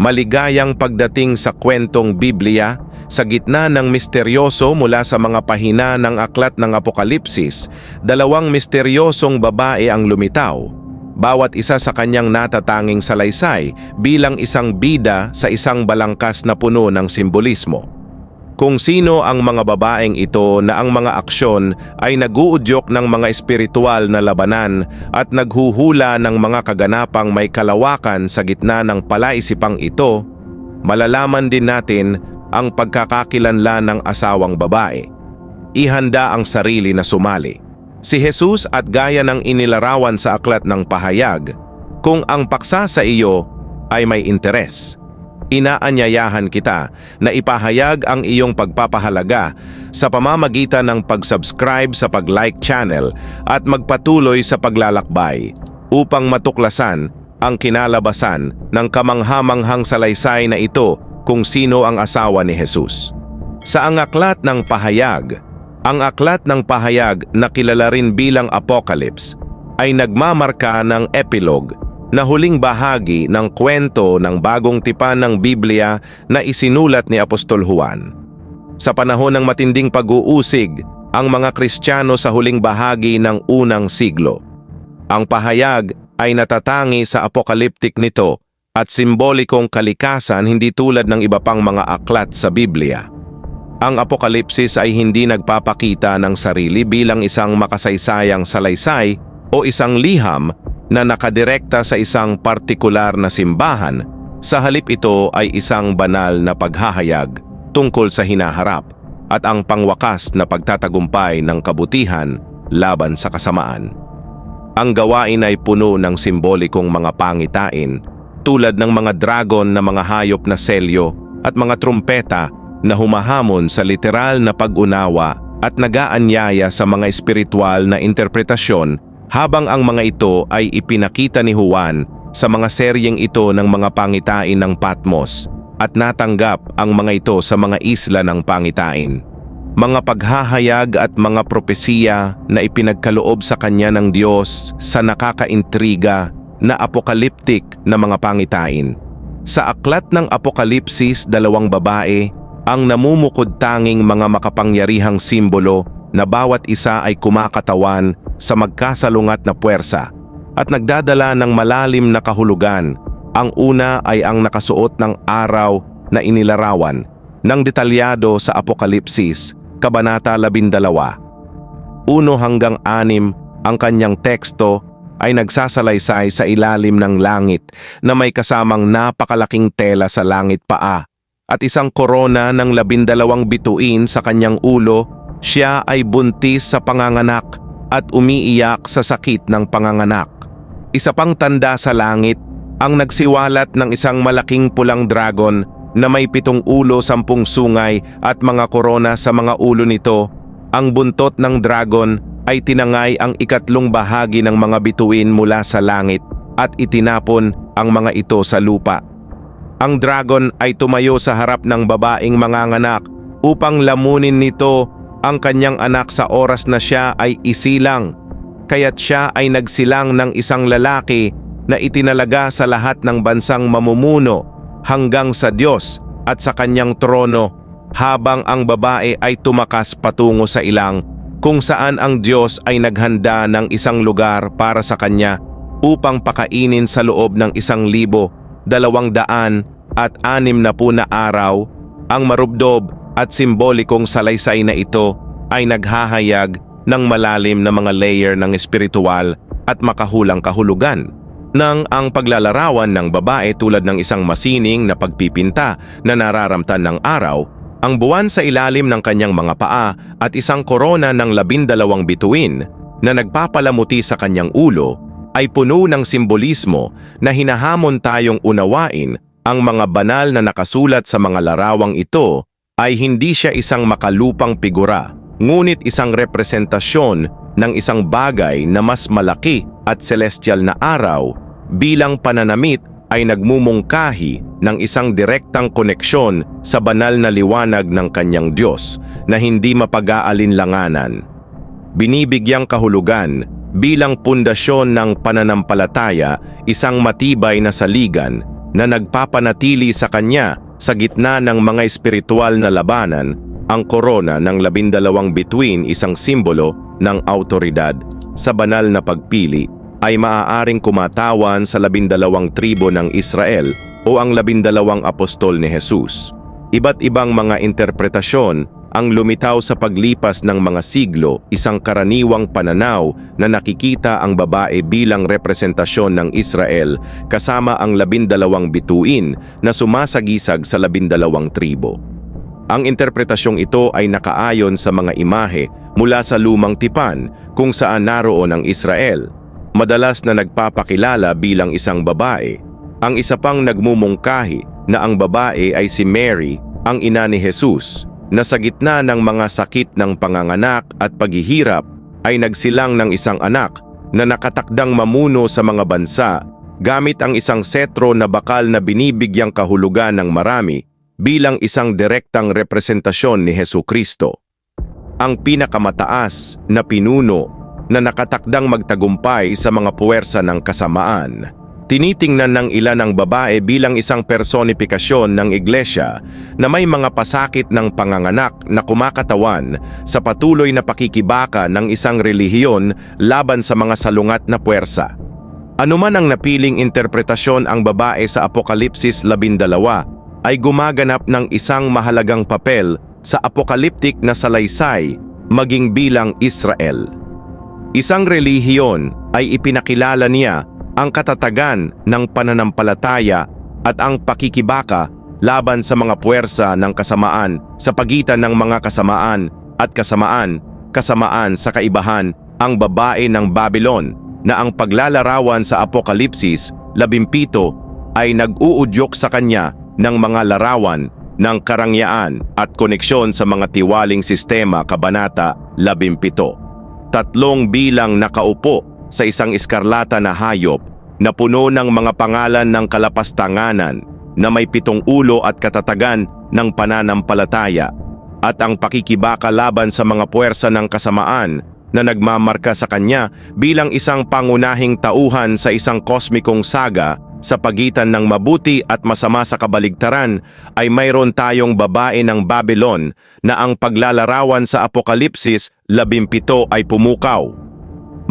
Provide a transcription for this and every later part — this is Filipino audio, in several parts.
Maligayang pagdating sa kwentong Biblia sa gitna ng misteryoso mula sa mga pahina ng aklat ng Apokalipsis, dalawang misteryosong babae ang lumitaw. Bawat isa sa kanyang natatanging salaysay bilang isang bida sa isang balangkas na puno ng simbolismo. Kung sino ang mga babaeng ito na ang mga aksyon ay naguudyok ng mga espiritual na labanan at naghuhula ng mga kaganapang may kalawakan sa gitna ng palaisipang ito, malalaman din natin ang pagkakakilanlan ng asawang babae. Ihanda ang sarili na sumali. Si Jesus at gaya ng inilarawan sa aklat ng pahayag, kung ang paksa sa iyo ay may interes inaanyayahan kita na ipahayag ang iyong pagpapahalaga sa pamamagitan ng pag-subscribe sa pag-like channel at magpatuloy sa paglalakbay upang matuklasan ang kinalabasan ng kamanghamanghang salaysay na ito kung sino ang asawa ni Jesus. Sa ang aklat ng pahayag, ang aklat ng pahayag na kilala rin bilang Apocalypse ay nagmamarka ng epilogue na huling bahagi ng kwento ng bagong tipan ng Biblia na isinulat ni Apostol Juan. Sa panahon ng matinding pag-uusig, ang mga Kristiyano sa huling bahagi ng unang siglo. Ang pahayag ay natatangi sa apokaliptik nito at simbolikong kalikasan hindi tulad ng iba pang mga aklat sa Biblia. Ang apokalipsis ay hindi nagpapakita ng sarili bilang isang makasaysayang salaysay o isang liham na nakadirekta sa isang partikular na simbahan, sa halip ito ay isang banal na paghahayag tungkol sa hinaharap at ang pangwakas na pagtatagumpay ng kabutihan laban sa kasamaan. Ang gawain ay puno ng simbolikong mga pangitain tulad ng mga dragon na mga hayop na selyo at mga trumpeta na humahamon sa literal na pag-unawa at nagaanyaya sa mga espiritual na interpretasyon habang ang mga ito ay ipinakita ni Juan sa mga seryeng ito ng mga pangitain ng Patmos at natanggap ang mga ito sa mga isla ng pangitain. Mga paghahayag at mga propesiya na ipinagkaloob sa kanya ng Diyos sa nakakaintriga na apokaliptik na mga pangitain. Sa aklat ng Apokalipsis, dalawang babae ang namumukod tanging mga makapangyarihang simbolo na bawat isa ay kumakatawan sa magkasalungat na puwersa at nagdadala ng malalim na kahulugan. Ang una ay ang nakasuot ng araw na inilarawan ng detalyado sa Apokalipsis, Kabanata 12. Uno hanggang anim, ang kanyang teksto ay nagsasalaysay sa ilalim ng langit na may kasamang napakalaking tela sa langit paa at isang korona ng labindalawang bituin sa kanyang ulo, siya ay buntis sa panganganak at umiiyak sa sakit ng panganganak. Isa pang tanda sa langit ang nagsiwalat ng isang malaking pulang dragon na may pitong ulo, sampung sungay at mga korona sa mga ulo nito. Ang buntot ng dragon ay tinangay ang ikatlong bahagi ng mga bituin mula sa langit at itinapon ang mga ito sa lupa. Ang dragon ay tumayo sa harap ng babaeng manganganak upang lamunin nito ang kanyang anak sa oras na siya ay isilang, kaya't siya ay nagsilang ng isang lalaki na itinalaga sa lahat ng bansang mamumuno hanggang sa Diyos at sa kanyang trono habang ang babae ay tumakas patungo sa ilang kung saan ang Diyos ay naghanda ng isang lugar para sa kanya upang pakainin sa loob ng isang libo, dalawang daan at anim na puna araw ang marubdob at simbolikong salaysay na ito ay naghahayag ng malalim na mga layer ng espiritual at makahulang kahulugan. Nang ang paglalarawan ng babae tulad ng isang masining na pagpipinta na nararamtan ng araw, ang buwan sa ilalim ng kanyang mga paa at isang korona ng labindalawang bituin na nagpapalamuti sa kanyang ulo ay puno ng simbolismo na hinahamon tayong unawain ang mga banal na nakasulat sa mga larawang ito ay hindi siya isang makalupang figura, ngunit isang representasyon ng isang bagay na mas malaki at celestial na araw bilang pananamit ay nagmumungkahi ng isang direktang koneksyon sa banal na liwanag ng kanyang Diyos na hindi mapag-aalinlanganan. Binibigyang kahulugan bilang pundasyon ng pananampalataya isang matibay na saligan na nagpapanatili sa kanya sa gitna ng mga espiritual na labanan, ang korona ng labindalawang bituin isang simbolo ng autoridad sa banal na pagpili ay maaaring kumatawan sa labindalawang tribo ng Israel o ang labindalawang apostol ni Jesus. Iba't ibang mga interpretasyon ang lumitaw sa paglipas ng mga siglo, isang karaniwang pananaw na nakikita ang babae bilang representasyon ng Israel kasama ang labindalawang bituin na sumasagisag sa labindalawang tribo. Ang interpretasyong ito ay nakaayon sa mga imahe mula sa lumang tipan kung saan naroon ang Israel, madalas na nagpapakilala bilang isang babae. Ang isa pang nagmumungkahi na ang babae ay si Mary, ang ina ni Jesus, na sa gitna ng mga sakit ng panganganak at paghihirap ay nagsilang ng isang anak na nakatakdang mamuno sa mga bansa gamit ang isang setro na bakal na binibigyang kahulugan ng marami bilang isang direktang representasyon ni Heso Kristo. Ang pinakamataas na pinuno na nakatakdang magtagumpay sa mga puwersa ng kasamaan. Tinitingnan ng ilan ang babae bilang isang personifikasyon ng iglesia na may mga pasakit ng panganganak na kumakatawan sa patuloy na pakikibaka ng isang relihiyon laban sa mga salungat na puwersa. Anuman ang napiling interpretasyon ang babae sa Apokalipsis 12 ay gumaganap ng isang mahalagang papel sa apokaliptik na salaysay maging bilang Israel. Isang relihiyon ay ipinakilala niya ang katatagan ng pananampalataya at ang pakikibaka laban sa mga puwersa ng kasamaan sa pagitan ng mga kasamaan at kasamaan, kasamaan sa kaibahan ang babae ng Babylon na ang paglalarawan sa Apokalipsis 17 ay nag-uudyok sa kanya ng mga larawan ng karangyaan at koneksyon sa mga tiwaling sistema Kabanata 17. Tatlong bilang nakaupo sa isang iskarlata na hayop na puno ng mga pangalan ng kalapastanganan na may pitong ulo at katatagan ng pananampalataya at ang pakikibaka laban sa mga puwersa ng kasamaan na nagmamarka sa kanya bilang isang pangunahing tauhan sa isang kosmikong saga sa pagitan ng mabuti at masama sa kabaligtaran ay mayroon tayong babae ng Babylon na ang paglalarawan sa Apokalipsis 17 ay pumukaw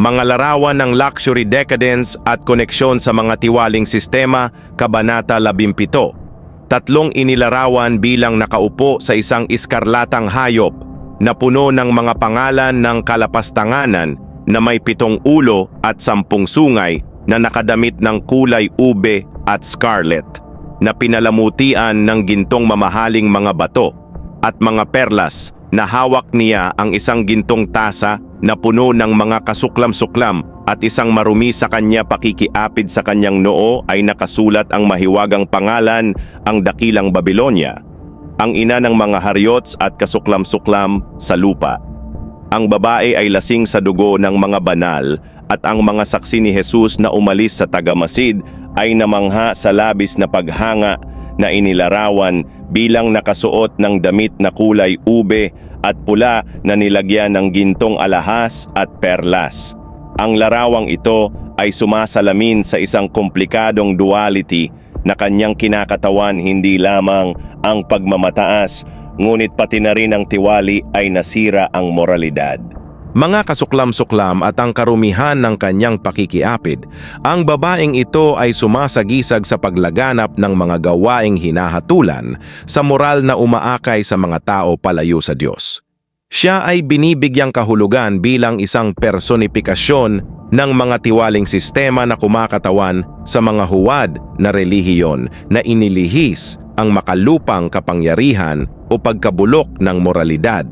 mga larawan ng luxury decadence at koneksyon sa mga tiwaling sistema, Kabanata 17. Tatlong inilarawan bilang nakaupo sa isang iskarlatang hayop na puno ng mga pangalan ng kalapastanganan na may pitong ulo at sampung sungay na nakadamit ng kulay ube at scarlet na pinalamutian ng gintong mamahaling mga bato at mga perlas na hawak niya ang isang gintong tasa na puno ng mga kasuklam-suklam at isang marumi sa kanya pakikiapid sa kanyang noo ay nakasulat ang mahiwagang pangalan ang dakilang Babylonia, ang ina ng mga haryots at kasuklam-suklam sa lupa. Ang babae ay lasing sa dugo ng mga banal at ang mga saksi ni Jesus na umalis sa tagamasid ay namangha sa labis na paghanga na inilarawan bilang nakasuot ng damit na kulay ube at pula na nilagyan ng gintong alahas at perlas. Ang larawang ito ay sumasalamin sa isang komplikadong duality na kanyang kinakatawan hindi lamang ang pagmamataas, ngunit pati na rin ang tiwali ay nasira ang moralidad mga kasuklam-suklam at ang karumihan ng kanyang pakikiapid, ang babaeng ito ay sumasagisag sa paglaganap ng mga gawaing hinahatulan sa moral na umaakay sa mga tao palayo sa Diyos. Siya ay binibigyang kahulugan bilang isang personifikasyon ng mga tiwaling sistema na kumakatawan sa mga huwad na relihiyon na inilihis ang makalupang kapangyarihan o pagkabulok ng moralidad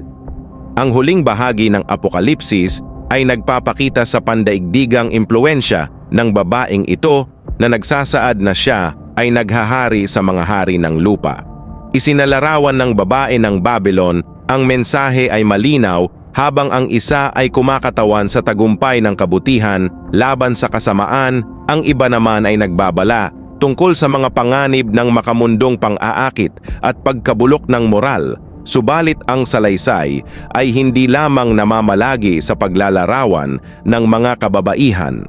ang huling bahagi ng Apokalipsis ay nagpapakita sa pandaigdigang impluensya ng babaeng ito na nagsasaad na siya ay naghahari sa mga hari ng lupa. Isinalarawan ng babae ng Babylon ang mensahe ay malinaw habang ang isa ay kumakatawan sa tagumpay ng kabutihan laban sa kasamaan, ang iba naman ay nagbabala tungkol sa mga panganib ng makamundong pang-aakit at pagkabulok ng moral Subalit ang salaysay ay hindi lamang namamalagi sa paglalarawan ng mga kababaihan.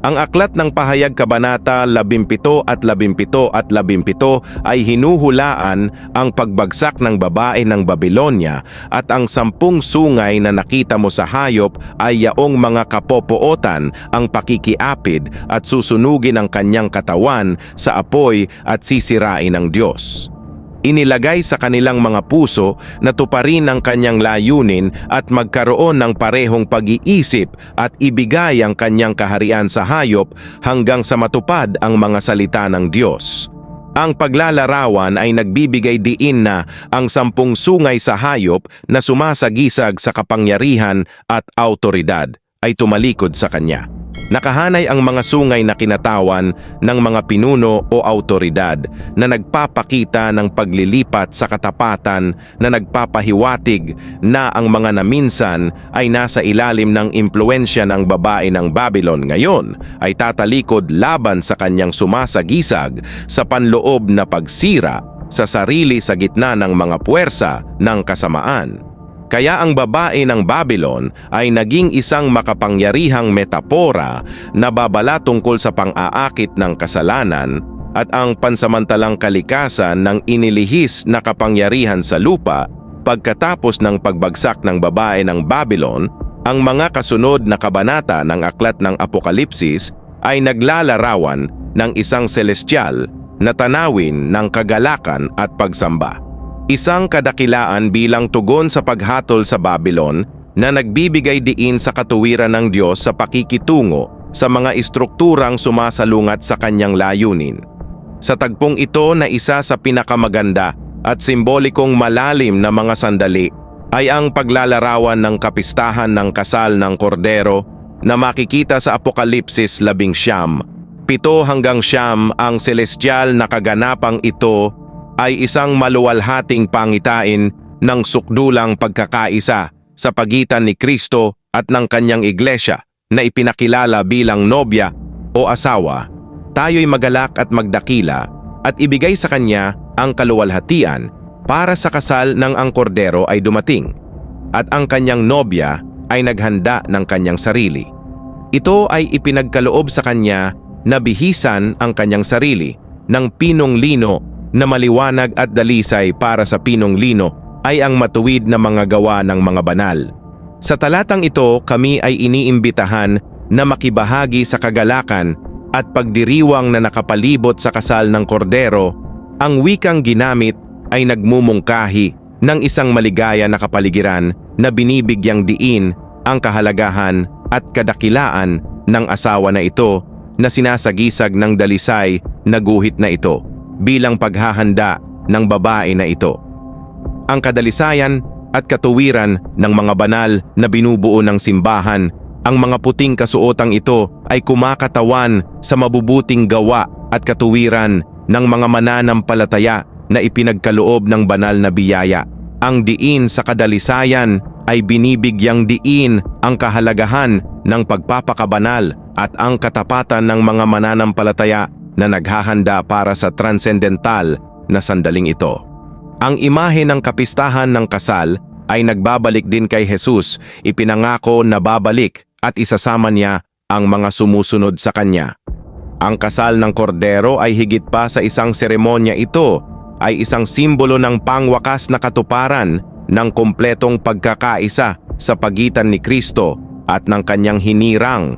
Ang aklat ng pahayag kabanata 17 at 17 at 17 ay hinuhulaan ang pagbagsak ng babae ng Babylonia at ang sampung sungay na nakita mo sa hayop ay yaong mga kapopootan ang pakikiapid at susunugin ang kanyang katawan sa apoy at sisirain ng Diyos inilagay sa kanilang mga puso na tuparin ang kanyang layunin at magkaroon ng parehong pag-iisip at ibigay ang kanyang kaharian sa hayop hanggang sa matupad ang mga salita ng Diyos. Ang paglalarawan ay nagbibigay diin na ang sampung sungay sa hayop na sumasagisag sa kapangyarihan at autoridad ay tumalikod sa kanya. Nakahanay ang mga sungay na kinatawan ng mga pinuno o autoridad na nagpapakita ng paglilipat sa katapatan na nagpapahiwatig na ang mga naminsan ay nasa ilalim ng impluensya ng babae ng Babylon ngayon ay tatalikod laban sa kanyang sumasagisag sa panloob na pagsira sa sarili sa gitna ng mga puwersa ng kasamaan. Kaya ang babae ng Babylon ay naging isang makapangyarihang metapora na babala tungkol sa pang-aakit ng kasalanan at ang pansamantalang kalikasan ng inilihis na kapangyarihan sa lupa pagkatapos ng pagbagsak ng babae ng Babylon, ang mga kasunod na kabanata ng aklat ng Apokalipsis ay naglalarawan ng isang celestial na tanawin ng kagalakan at pagsamba. Isang kadakilaan bilang tugon sa paghatol sa Babylon na nagbibigay diin sa katuwiran ng Diyos sa pakikitungo sa mga istrukturang sumasalungat sa kanyang layunin. Sa tagpong ito na isa sa pinakamaganda at simbolikong malalim na mga sandali ay ang paglalarawan ng kapistahan ng kasal ng kordero na makikita sa Apokalipsis 11. Pito hanggang siyam ang celestial na kaganapang ito ay isang maluwalhating pangitain ng sukdulang pagkakaisa sa pagitan ni Kristo at ng kanyang iglesia na ipinakilala bilang nobya o asawa. Tayo'y magalak at magdakila at ibigay sa kanya ang kaluwalhatian para sa kasal ng ang kordero ay dumating at ang kanyang nobya ay naghanda ng kanyang sarili. Ito ay ipinagkaloob sa kanya na bihisan ang kanyang sarili ng pinong lino na maliwanag at dalisay para sa pinong lino ay ang matuwid na mga gawa ng mga banal. Sa talatang ito, kami ay iniimbitahan na makibahagi sa kagalakan at pagdiriwang na nakapalibot sa kasal ng kordero. Ang wikang ginamit ay nagmumungkahi ng isang maligaya na kapaligiran na binibigyang diin ang kahalagahan at kadakilaan ng asawa na ito na sinasagisag ng dalisay na guhit na ito bilang paghahanda ng babae na ito. Ang kadalisayan at katuwiran ng mga banal na binubuo ng simbahan, ang mga puting kasuotang ito ay kumakatawan sa mabubuting gawa at katuwiran ng mga mananampalataya na ipinagkaloob ng banal na biyaya. Ang diin sa kadalisayan ay binibigyang diin ang kahalagahan ng pagpapakabanal at ang katapatan ng mga mananampalataya na naghahanda para sa transcendental na sandaling ito. Ang imahe ng kapistahan ng kasal ay nagbabalik din kay Jesus, ipinangako na babalik at isasama niya ang mga sumusunod sa kanya. Ang kasal ng kordero ay higit pa sa isang seremonya ito, ay isang simbolo ng pangwakas na katuparan ng kompletong pagkakaisa sa pagitan ni Kristo at ng kanyang hinirang.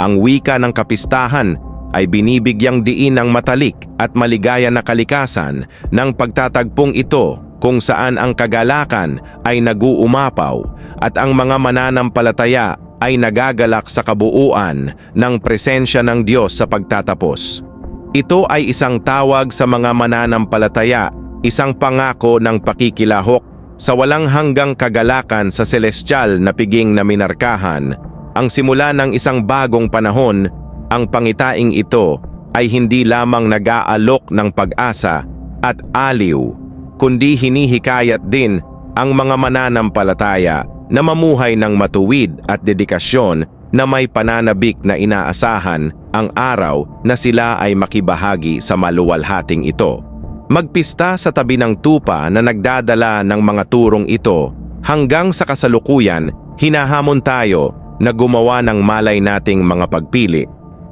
Ang wika ng kapistahan ay binibigyang diin ng matalik at maligaya na kalikasan ng pagtatagpong ito kung saan ang kagalakan ay naguumapaw at ang mga mananampalataya ay nagagalak sa kabuuan ng presensya ng Diyos sa pagtatapos. Ito ay isang tawag sa mga mananampalataya, isang pangako ng pakikilahok sa walang hanggang kagalakan sa celestial na piging na minarkahan, ang simula ng isang bagong panahon ang pangitaing ito ay hindi lamang nag-aalok ng pag-asa at aliw, kundi hinihikayat din ang mga mananampalataya na mamuhay ng matuwid at dedikasyon na may pananabik na inaasahan ang araw na sila ay makibahagi sa maluwalhating ito. Magpista sa tabi ng tupa na nagdadala ng mga turong ito hanggang sa kasalukuyan, hinahamon tayo na gumawa ng malay nating mga pagpili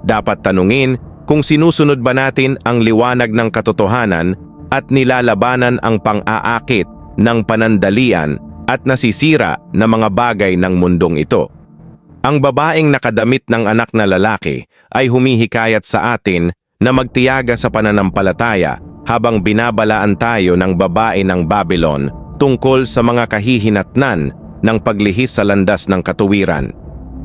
Dapat tanungin kung sinusunod ba natin ang liwanag ng katotohanan at nilalabanan ang pang-aakit ng panandalian at nasisira na mga bagay ng mundong ito. Ang babaeng nakadamit ng anak na lalaki ay humihikayat sa atin na magtiyaga sa pananampalataya habang binabalaan tayo ng babae ng Babylon tungkol sa mga kahihinatnan ng paglihis sa landas ng katuwiran.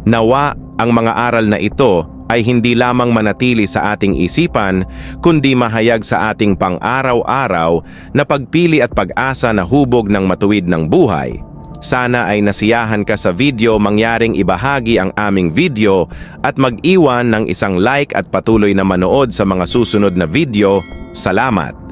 Nawa ang mga aral na ito ay hindi lamang manatili sa ating isipan, kundi mahayag sa ating pang-araw-araw na pagpili at pag-asa na hubog ng matuwid ng buhay. Sana ay nasiyahan ka sa video mangyaring ibahagi ang aming video at mag-iwan ng isang like at patuloy na manood sa mga susunod na video. Salamat!